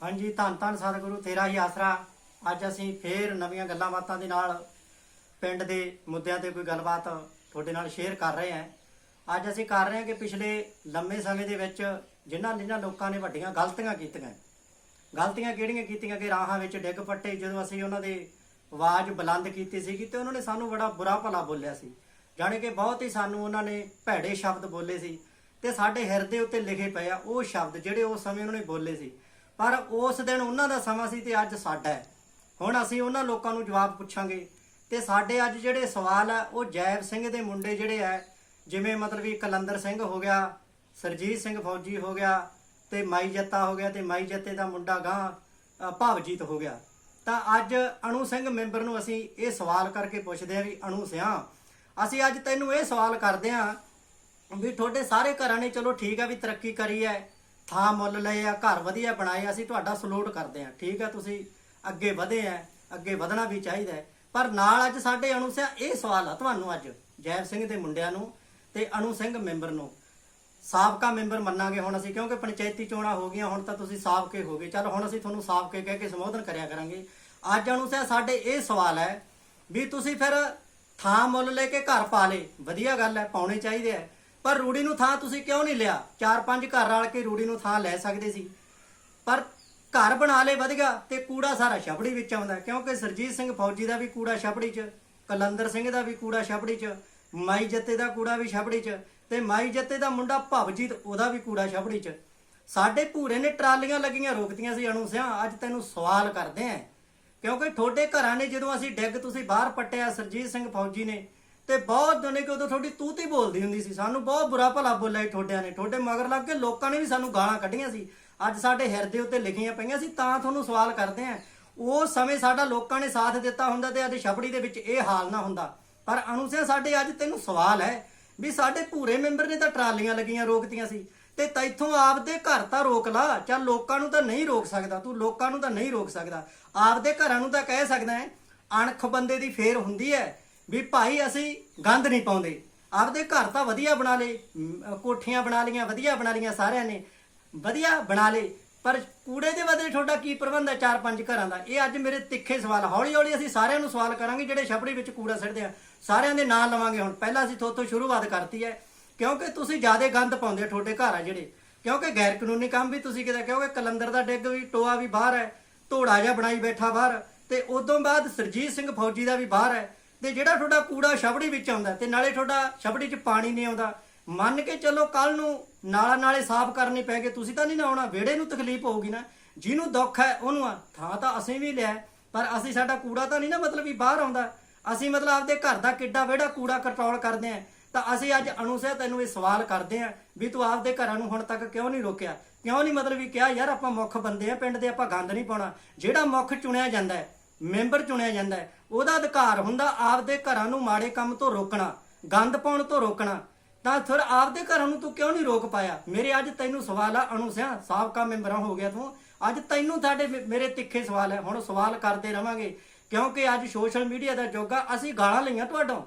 ਹਾਂਜੀ, ਧੰਨ ਧੰਨ ਸਤਿਗੁਰੂ, ਤੇਰਾ ਹੀ ਆਸਰਾ। ਅੱਜ ਅਸੀਂ ਫੇਰ ਨਵੀਆਂ ਗੱਲਾਂ ਬਾਤਾਂ ਦੇ ਨਾਲ ਪਿੰਡ ਦੇ ਮੁੱਦਿਆਂ ਤੇ ਕੋਈ ਗੱਲਬਾਤ ਤੁਹਾਡੇ ਨਾਲ ਸ਼ੇਅਰ ਕਰ ਰਹੇ ਹਾਂ। ਅੱਜ ਅਸੀਂ ਕਰ ਰਹੇ ਹਾਂ ਕਿ ਪਿਛਲੇ ਲੰਮੇ ਸਮੇਂ ਦੇ ਵਿੱਚ ਜਿਨ੍ਹਾਂ ਜਿਨ੍ਹਾਂ ਲੋਕਾਂ ਨੇ ਵੱਡੀਆਂ ਗਲਤੀਆਂ ਕੀਤੀਆਂ, ਗਲਤੀਆਂ ਕਿਹੜੀਆਂ ਕੀਤੀਆਂ ਕਿ ਰਾਹਾਂ ਵਿੱਚ ਡਿੱਗ ਪੱਟੇ, ਜਦੋਂ ਅਸੀਂ ਉਹਨਾਂ ਦੇ ਆਵਾਜ਼ ਬੁਲੰਦ ਕੀਤੀ ਸੀਗੀ ਤੇ ਉਹਨਾਂ ਨੇ ਸਾਨੂੰ ਬੜਾ ਬੁਰਾ ਭਲਾ ਬੋਲਿਆ ਸੀ। ਜਾਣੀ ਕਿ ਬਹੁਤ ਹੀ ਸਾਨੂੰ ਉਹਨਾਂ ਨੇ ਭੈੜੇ ਸ਼ਬਦ ਬੋਲੇ ਸੀ ਤੇ ਸਾਡੇ ਹਿਰਦੇ ਉੱਤੇ ਲਿਖੇ ਪਏ ਆ ਉਹ ਸ਼ਬਦ ਜਿਹੜੇ ਉਸ ਸਮੇਂ ਉਹਨਾਂ ਨੇ ਬੋਲੇ ਸੀ। ਪਰ ਉਸ ਦਿਨ ਉਹਨਾਂ ਦਾ ਸਮਾਂ ਸੀ ਤੇ ਅੱਜ ਸਾਡਾ ਹੈ। ਹੁਣ ਅਸੀਂ ਉਹਨਾਂ ਲੋਕਾਂ ਨੂੰ ਜਵਾਬ ਪੁੱਛਾਂਗੇ। ਤੇ ਸਾਡੇ ਅੱਜ ਜਿਹੜੇ ਸਵਾਲ ਆ, ਉਹ ਜੈਬ ਸਿੰਘ ਦੇ ਮੁੰਡੇ ਜਿਹੜੇ ਆ, ਜਿਵੇਂ ਮਤਲਬ ਵੀ ਕਲੰਦਰ ਸਿੰਘ ਹੋ ਗਿਆ, ਸਰਜੀਤ ਸਿੰਘ ਫੌਜੀ ਹੋ ਗਿਆ, ਤੇ ਮਾਈ ਜੱਤਾ ਹੋ ਗਿਆ, ਤੇ ਮਾਈ ਜੱਤੇ ਦਾ ਮੁੰਡਾ ਗਾਂ ਭਾਵਜੀਤ ਹੋ ਗਿਆ। ਤਾਂ ਅੱਜ ਅਣੂ ਸਿੰਘ ਮੈਂਬਰ ਨੂੰ ਅਸੀਂ ਇਹ ਸਵਾਲ ਕਰਕੇ ਪੁੱਛਦੇ ਆ ਵੀ, ਅਣੂ ਸਿਆ, ਅਸੀਂ ਅੱਜ ਤੈਨੂੰ ਇਹ ਸਵਾਲ ਕਰਦੇ ਆ ਵੀ ਤੁਹਾਡੇ ਸਾਰੇ ਘਰਾਂ ਨੇ ਚਲੋ ਠੀਕ ਆ ਵੀ ਤਰੱਕੀ ਕਰੀ ਹੈ। ਥਾਂ ਮੁੱਲ ਲਏ ਆ, ਘਰ ਵਧੀਆ ਬਣਾਏ, ਅਸੀਂ ਤੁਹਾਡਾ ਸਲੂਟ ਕਰਦੇ ਆ ਠੀਕ ਆ, ਤੁਸੀਂ ਅੱਗੇ ਵਧੇ ਆ, ਅੱਗੇ ਵਧਣਾ ਵੀ ਚਾਹੀਦਾ ਪਰ ਨਾਲ ਅੱਜ ਸਾਡੇ ਅਣੂ ਸਿਆਂ ਇਹ ਸਵਾਲ ਆ ਤੁਹਾਨੂੰ ਅੱਜ ਜੈਬ ਸਿੰਘ ਦੇ ਮੁੰਡਿਆਂ ਨੂੰ ਤੇ ਅਣੂ ਸਿੰਘ ਮੈਂਬਰ ਨੂੰ। ਸਾਬਕਾ ਮੈਂਬਰ ਮੰਨਾਂਗੇ ਹੁਣ ਅਸੀਂ, ਕਿਉਂਕਿ ਪੰਚਾਇਤੀ ਚੋਣਾਂ ਹੋ ਗਈਆਂ, ਹੁਣ ਤਾਂ ਤੁਸੀਂ ਸਾਬਕੇ ਹੋ ਗਏ। ਚਲ ਹੁਣ ਅਸੀਂ ਤੁਹਾਨੂੰ ਸਾਬਕੇ ਕਹਿ ਕੇ ਸੰਬੋਧਨ ਕਰਿਆ ਕਰਾਂਗੇ। ਅੱਜ ਅਨੁਸਾਰ ਸਾਡੇ ਇਹ ਸਵਾਲ ਹੈ ਵੀ ਤੁਸੀਂ ਫਿਰ ਥਾਂ ਮੁੱਲ ਲੈ ਕੇ ਘਰ ਪਾ ਲੇ ਵਧੀਆ ਗੱਲ ਹੈ, ਪਾਉਣੇ ਚਾਹੀਦੇ ਆ ਪਰ ਰੂੜੀ ਨੂੰ ਥਾਂ ਤੁਸੀਂ ਕਿਉਂ ਨਹੀਂ ਲਿਆ? ਚਾਰ ਪੰਜ ਘਰ ਰਲ ਕੇ ਰੂੜੀ ਨੂੰ ਥਾਂ ਲੈ ਸਕਦੇ ਸੀ। ਪਰ ਘਰ ਬਣਾ ਲੇ ਵਧੀਆ ਤੇ ਕੂੜਾ ਸਾਰਾ ਛਪੜੀ ਵਿੱਚ ਆਉਂਦਾ ਕਿਉਂਕਿ ਸਰਜੀਤ ਸਿੰਘ ਫੌਜੀ ਦਾ ਵੀ ਕੂੜਾ ਛਪੜੀ 'ਚ, ਕਲੰਦਰ ਸਿੰਘ ਦਾ ਵੀ ਕੂੜਾ ਛਪੜੀ 'ਚ, ਮਾਈ ਜੱਤੇ ਦਾ ਕੂੜਾ ਵੀ ਛਪੜੀ 'ਚ ਤੇ ਮਾਈ ਜੱਤੇ ਦਾ ਮੁੰਡਾ ਭਵਜੀਤ ਉਹਦਾ ਵੀ ਕੂੜਾ ਛਪੜੀ 'ਚ। ਸਾਡੇ ਭੂਰੇ ਨੇ ਟਰਾਲੀਆਂ ਲੱਗੀਆਂ, ਰੋਕਤੀਆਂ ਸੀ ਅਣੂ ਸਿਆਂ। ਅੱਜ ਤੈਨੂੰ ਸਵਾਲ ਕਰਦੇ ਆਂ। ਕਿਉਂਕਿ ਤੁਹਾਡੇ ਘਰਾਂ ਨੇ ਜਦੋਂ ਅਸੀਂ ਡਿੱਗ ਤੁਸੀਂ ਬਾਹਰ ਪੱਟਿਆ, ਸਰਜੀਤ ਸਿੰਘ ਫੌਜੀ ਨੇ ਤੇ ਬਹੁਤ ਦੁਨੇ ਕਿ ਉਦੋਂ ਤੁਹਾਡੀ ਤੂਤੀ ਬੋਲਦੀ ਹੁੰਦੀ ਸੀ। ਸਾਨੂੰ ਬਹੁਤ ਬੁਰਾ ਭਲਾ ਬੋਲਿਆ ਸੀ ਤੁਹਾਡਿਆਂ ਨੇ। ਤੁਹਾਡੇ ਮਗਰ ਲੱਗ ਕੇ ਲੋਕਾਂ ਨੇ ਵੀ ਸਾਨੂੰ ਗਾਲਾਂ ਕੱਢੀਆਂ ਸੀ। ਅੱਜ ਸਾਡੇ ਹਿਰਦੇ ਉੱਤੇ ਲਿਖੀਆਂ ਪਈਆਂ ਸੀ, ਤਾਂ ਤੁਹਾਨੂੰ ਸਵਾਲ ਕਰਦੇ ਆਂ। ਉਸ ਸਮੇਂ ਸਾਡਾ ਲੋਕਾਂ ਨੇ ਸਾਥ ਦਿੱਤਾ ਹੁੰਦਾ ਤੇ ਅੱਜ ਛਪੜੀ ਦੇ ਵਿੱਚ ਇਹ ਹਾਲ ਨਾ ਹੁੰਦਾ। ਪਰ ਅਨੁਸਿਆ ਸਾਡੇ ਅੱਜ ਤੈਨੂੰ ਸਵਾਲ ਹੈ ਵੀ ਸਾਡੇ ਪੂਰੇ ਮੈਂਬਰ ਨੇ ਤਾਂ ਟਰਾਲੀਆਂ ਲੱਗੀਆਂ ਰੋਕਤੀਆਂ ਸੀ ਤੇ ਤੈਥੋਂ ਆਪਦੇ ਘਰ ਤਾਂ ਰੋਕ ਲਾ ਚੱਲ ਲੋਕਾਂ ਨੂੰ ਤਾਂ ਨਹੀਂ ਰੋਕ ਸਕਦਾ। ਤੂੰ ਲੋਕਾਂ ਨੂੰ ਤਾਂ ਨਹੀਂ ਰੋਕ ਸਕਦਾ। ਆਪਦੇ ਘਰਾਂ ਨੂੰ ਤਾਂ ਕਹਿ ਸਕਦਾ ਹੈ, ਅਣਖ ਬੰਦੇ ਦੀ ਫੇਰ ਹੁੰਦੀ ਹੈ। ਵੀ ਭਾਈ ਅਸੀਂ ਗੰਦ ਨਹੀਂ ਪਾਉਂਦੇ। ਆਪਦੇ ਘਰ ਤਾਂ ਵਧੀਆ ਬਣਾ ਲੇ ਕੋਠੀਆਂ ਬਣਾ ਲੀਆਂ ਵਧੀਆ ਬਣਾ ਲੀਆਂ ਸਾਰਿਆਂ ਨੇ। ਵਧੀਆ ਬਣਾ ਲੇ ਪਰ ਕੂੜੇ ਦੇ ਬਦਲੇ ਤੁਹਾਡਾ ਕੀ ਪ੍ਰਬੰਧ ਹੈ ਚਾਰ ਪੰਜ ਘਰਾਂ ਦਾ? ਇਹ ਅੱਜ ਮੇਰੇ ਤਿੱਖੇ ਸਵਾਲ ਹੌਲੀ ਹੌਲੀ ਅਸੀਂ ਸਾਰਿਆਂ ਨੂੰ ਸਵਾਲ ਕਰਾਂਗੇ ਜਿਹੜੇ ਛਪੜੀ ਵਿੱਚ ਕੂੜਾ ਸਿੱਟਦੇ ਆ। ਸਾਰਿਆਂ ਦੇ ਨਾਂ ਲਵਾਂਗੇ ਹੁਣ। ਪਹਿਲਾਂ ਅਸੀਂ ਥੋਤੋਂ ਸ਼ੁਰੂਆਤ ਕਰਤੀ ਹੈ। ਕਿਉਂਕਿ ਤੁਸੀਂ ਜ਼ਿਆਦਾ ਗੰਦ ਪਾਉਂਦੇ ਹੋ ਤੁਹਾਡੇ ਘਰ ਆ ਜਿਹੜੇ। ਕਿਉਂਕਿ ਗੈਰ ਕਾਨੂੰਨੀ ਕੰਮ ਵੀ ਤੁਸੀਂ ਕਿਤੇ, ਕਿਉਂਕਿ ਕਲੰਦਰ ਦਾ ਡਿੱਗ ਵੀ, ਟੋਆ ਵੀ ਬਾਹਰ ਹੈ। ਧੋੜਾ ਜਿਹਾ ਬਣਾਈ ਬੈਠਾ ਬਾਹਰ। ਤੇ ਉਦੋਂ ਬਾਅਦ ਸਰਜੀਤ ਸਿੰਘ ਫੌਜੀ ਦਾ ਵੀ ਬਾਹਰ ਹੈ। ਤੇ ਜਿਹੜਾ ਤੁਹਾਡਾ ਕੂੜਾ ਛਬੜੀ ਵਿੱਚ ਆਉਂਦਾ ਤੇ ਨਾਲੇ ਤੁਹਾਡਾ ਛਬੜੀ 'ਚ ਪਾਣੀ ਨਹੀਂ ਆਉਂਦਾ, ਮੰਨ ਕੇ ਚੱਲੋ ਕੱਲ ਨੂੰ ਨਾਲਾ ਨਾਲੇ ਸਾਫ਼ ਕਰਨੇ ਪੈਗੇ ਤੁਸੀਂ ਤਾਂ ਨਹੀਂ ਨਾ ਆਉਣਾ ਵਿਹੜੇ ਨੂੰ ਤਕਲੀਫ ਹੋਊਗੀ ਨਾ। ਜਿਹਨੂੰ ਦੁੱਖ ਹੈ, ਉਹਨੂੰ ਆ, ਥਾਂ ਤਾਂ ਅਸੀਂ ਵੀ ਲਿਆ, ਪਰ ਅਸੀਂ ਸਾਡਾ ਕੂੜਾ ਤਾਂ ਨਹੀਂ ਨਾ ਮਤਲਬ ਵੀ ਬਾਹਰ ਆਉਂਦਾ। ਅਸੀਂ ਮਤਲਬ ਆਪਦੇ ਘਰ ਦਾ ਕਿੱਡਾ ਵਿਹੜਾ ਕੂੜਾ ਕੰਟਰੋਲ ਕਰਦੇ ਆਂ ਤਾਂ ਅਸੀਂ ਅੱਜ ਅਨੁਸਾਰ ਤੈਨੂੰ ਇਹ ਸਵਾਲ ਕਰਦੇ ਆਂ ਵੀ ਤੂੰ ਆਪਦੇ ਘਰਾਂ ਨੂੰ ਹੁਣ ਤੱਕ ਕਿਉਂ ਨਹੀਂ ਰੋਕਿਆ? ਕਿਉਂ ਨਹੀਂ ਮਤਲਬ ਵੀ ਕਿਹਾ, ਯਾਰ ਆਪਾਂ ਮੁੱਖ ਬੰਦੇ ਆ ਪਿੰਡ ਦੇ ਆਪਾਂ ਗੰਦ ਨਹੀਂ ਪਾਉਣਾ। ਜਿਹੜਾ ਮੁੱਖ ਚੁਣਿਆ ਜਾਂਦਾ ਹੈ ਮੈਂਬਰ ਚੁਣਿਆ ਜਾਂਦਾ ਹੈ। ਉਹਦਾ ਅਧਿਕਾਰ ਹੁੰਦਾ ਆਪਦੇ ਘਰਾਂ ਨੂੰ ਮਾੜੇ ਕੰਮ ਤੋਂ ਰੋਕਣਾ, ਗੰਦ ਪਾਉਣ ਤੋਂ ਰੋਕਣਾ। ਤਾਂ ਫਿਰ ਆਪਦੇ ਘਰਾਂ ਨੂੰ ਤੂੰ ਕਿਉਂ ਨਹੀਂ ਰੋਕ ਪਾਇਆ? ਮੇਰੇ ਅੱਜ ਤੈਨੂੰ ਸਵਾਲ ਆ ਅਨੁਸਿਆ ਸਾਬਕਾ ਮੈਂਬਰਾਂ ਹੋ ਗਿਆ ਤੂੰ। ਅੱਜ ਤੈਨੂੰ ਸਾਡੇ ਮੇਰੇ ਤਿੱਖੇ ਸਵਾਲ ਹੈ। ਹੁਣ ਸਵਾਲ ਕਰਦੇ ਰਵਾਂਗੇ। ਕਿਉਂਕਿ ਅੱਜ ਸੋਸ਼ਲ ਮੀਡੀਆ ਦਾ ਯੁੱਗ ਆ, ਅਸੀਂ ਗਾਲਾਂ ਲਈਆਂ ਤੁਹਾਡੋਂ।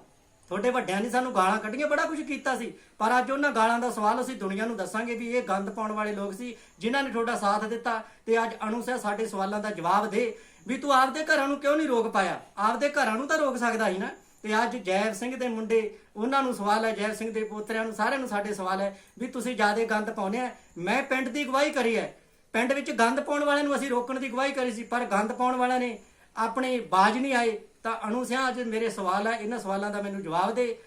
ਤੁਹਾਡੇ ਵੱਡਿਆਂ ਨੇ ਸਾਨੂੰ ਗਾਲਾਂ ਕੱਢੀਆਂ, ਬੜਾ ਕੁਝ ਕੀਤਾ ਸੀ। ਪਰ ਅੱਜ ਉਹਨਾਂ ਗਾਲਾਂ ਦਾ ਸਵਾਲ ਅਸੀਂ ਦੁਨੀਆ ਨੂੰ ਦੱਸਾਂਗੇ ਵੀ ਇਹ ਗੰਦ ਪਾਉਣ ਵਾਲੇ ਲੋਕ ਸੀ, ਜਿਨ੍ਹਾਂ ਨੇ ਤੁਹਾਡਾ ਸਾਥ ਦਿੱਤਾ ਤੇ ਅੱਜ ਅਨੁਸਿਆ ਸਾਡੇ ਸਵਾਲਾਂ ਦਾ ਜਵਾਬ ਦੇ। ਵੀ ਤੂੰ ਆਪਦੇ ਘਰਾਂ ਨੂੰ ਕਿਉਂ ਨਹੀਂ ਰੋਕ ਪਾਇਆ? ਆਪਦੇ ਘਰਾਂ ਨੂੰ ਤਾਂ ਰੋਕ ਸਕਦਾ ਸੀ ਨਾ। ਤੇ ਅੱਜ ਜੈਵ ਸਿੰਘ ਦੇ ਮੁੰਡੇ, ਉਹਨਾਂ ਨੂੰ ਸਵਾਲ ਹੈ, ਜੈਵ ਸਿੰਘ ਦੇ ਪੋਤਰਿਆਂ ਨੂੰ, ਸਾਰਿਆਂ ਨੂੰ ਸਾਡੇ ਸਵਾਲ ਹੈ ਵੀ ਤੁਸੀਂ ਜ਼ਿਆਦਾ ਗੰਦ ਪਾਉਂਦੇ ਆ। ਮੈਂ ਪਿੰਡ ਦੀ ਅਗਵਾਈ ਕਰੀ ਹੈ। ਪਿੰਡ ਵਿੱਚ ਗੰਦ ਪਾਉਣ ਵਾਲਿਆਂ ਨੂੰ ਅਸੀਂ ਰੋਕਣ ਦੀ ਅਗਵਾਈ ਕਰੀ ਸੀ, ਪਰ ਗੰਦ ਪਾਉਣ ਵਾਲਿਆਂ ਨੇ ਆਪਣੇ ਬਾਜ ਨਹੀਂ ਆਏ। ਤਾਂ ਅਣੂ ਸਿਆ ਅੱਜ ਮੇਰੇ ਸਵਾਲ ਹੈ ਇਹਨਾਂ ਸਵਾਲਾਂ ਦਾ ਮੈਨੂੰ ਜਵਾਬ ਦੇ।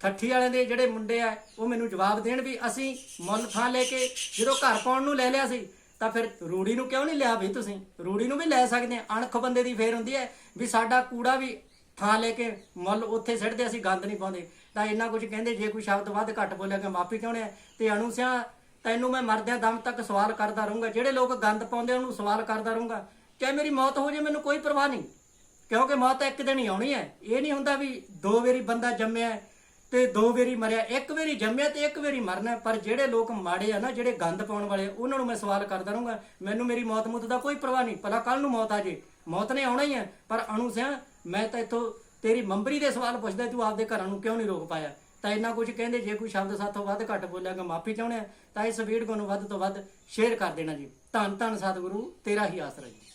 ਠੱਠੀ ਵਾਲਿਆਂ ਦੇ ਜਿਹੜੇ ਮੁੰਡੇ ਆ, ਉਹ ਮੈਨੂੰ ਜਵਾਬ ਦੇਣ ਵੀ ਅਸੀਂ ਮੁੱਲ ਥਾਂ ਲੈ ਕੇ ਜਦੋਂ ਘਰ ਪਾਉਣ ਨੂੰ ਲੈ ਲਿਆ ਸੀ, ਤਾਂ ਫਿਰ ਰੂੜੀ ਨੂੰ ਕਿਉਂ ਨਹੀਂ ਲਿਆ ਵੀ ਤੁਸੀਂ? ਰੂੜੀ ਨੂੰ ਵੀ ਲੈ ਸਕਦੇ ਆ। ਅਣਖ ਬੰਦੇ ਦੀ ਫੇਰ ਹੁੰਦੀ ਹੈ ਵੀ ਸਾਡਾ ਕੂੜਾ ਵੀ ਥਾਂ ਲੈ ਕੇ ਮੁੱਲ ਉੱਥੇ ਸਿੱਟਦੇ, ਅਸੀਂ ਗੰਦ ਨਹੀਂ ਪਾਉਂਦੇ। ਤਾਂ ਇੰਨਾ ਕੁਝ ਕਹਿੰਦੇ, ਜੇ ਕੋਈ ਸ਼ਬਦ ਵੱਧ ਘੱਟ ਬੋਲਿਆ ਕਿ ਮਾਫੀ ਚਾਹੁੰਦੇ ਆ ਤੇ ਅਣੂ ਸਿਆਂ, ਤੈਨੂੰ ਮੈਂ ਮਰਦਿਆਂ ਦਮ ਤੱਕ ਸਵਾਲ ਕਰਦਾ ਰਹੂੰਗਾ। ਜਿਹੜੇ ਲੋਕ ਗੰਦ ਪਾਉਂਦੇ ਉਹਨੂੰ ਸਵਾਲ ਕਰਦਾ ਰਹੂੰਗਾ। ਚਾਹੇ ਮੇਰੀ ਮੌਤ ਹੋ ਜਾਏ, ਮੈਨੂੰ ਕੋਈ ਪਰਵਾਹ ਨਹੀਂ। ਕਿਉਂਕਿ ਮੌਤ ਇੱਕ ਦਿਨ ਹੀ ਆਉਣੀ ਹੈ। ਇਹ ਨਹੀਂ ਹੁੰਦਾ ਵੀ ਦੋ ਵਾਰੀ ਬੰਦਾ ਜੰਮਿਆ ਹੈ ਤੇ ਦੋ ਵਾਰੀ ਮਰਿਆ। ਇੱਕ ਵਾਰੀ ਜੰਮਿਆ ਤੇ ਇੱਕ ਵਾਰੀ ਮਰਨਾ ਪਰ ਜਿਹੜੇ ਲੋਕ ਮਾੜੇ ਆ ਨਾ, ਜਿਹੜੇ ਗੰਦ ਪਾਉਣ ਵਾਲੇ, ਉਹਨਾਂ ਨੂੰ ਮੈਂ ਸਵਾਲ ਕਰਦਾ ਰਹੂੰਗਾ, ਮੈਨੂੰ ਮੇਰੀ ਮੌਤ ਮੁੱਤ ਦਾ ਕੋਈ ਪਰਵਾਹ ਨਹੀਂ। ਭਲਾ ਕੱਲ ਨੂੰ ਮੌਤ ਆ ਜੇ। ਮੌਤ ਨੇ ਆਉਣਾ ਹੀ ਹੈ। ਪਰ ਅਣੂ ਸਿਆ, ਮੈਂ ਤਾਂ ਇੱਥੋਂ ਤੇਰੀ ਮੰਬਰੀ ਦੇ ਸਵਾਲ ਪੁੱਛਦਾ ਤੂੰ ਆਪਦੇ ਘਰਾਂ ਨੂੰ ਕਿਉਂ ਨਹੀਂ ਰੋਕ ਪਾਇਆ? ਤਾਂ ਇੰਨਾ ਕੁਝ ਕਹਿੰਦੇ, ਜੇ ਕੋਈ ਸ਼ਬਦ ਸਾਥੋਂ ਵੱਧ ਘੱਟ ਬੋਲਿਆਗਾ ਮਾਫੀ ਚਾਹੁੰਦੇ ਆ। ਤਾਂ ਇਸ ਵੀਡੀਓ ਨੂੰ ਵੱਧ ਤੋਂ ਵੱਧ ਸ਼ੇਅਰ ਕਰ ਦੇਣਾ ਜੀ। ਧੰਨ ਧੰਨ ਸਤਿਗੁਰੂ, ਤੇਰਾ ਹੀ ਆਸਰਾ ਜੀ।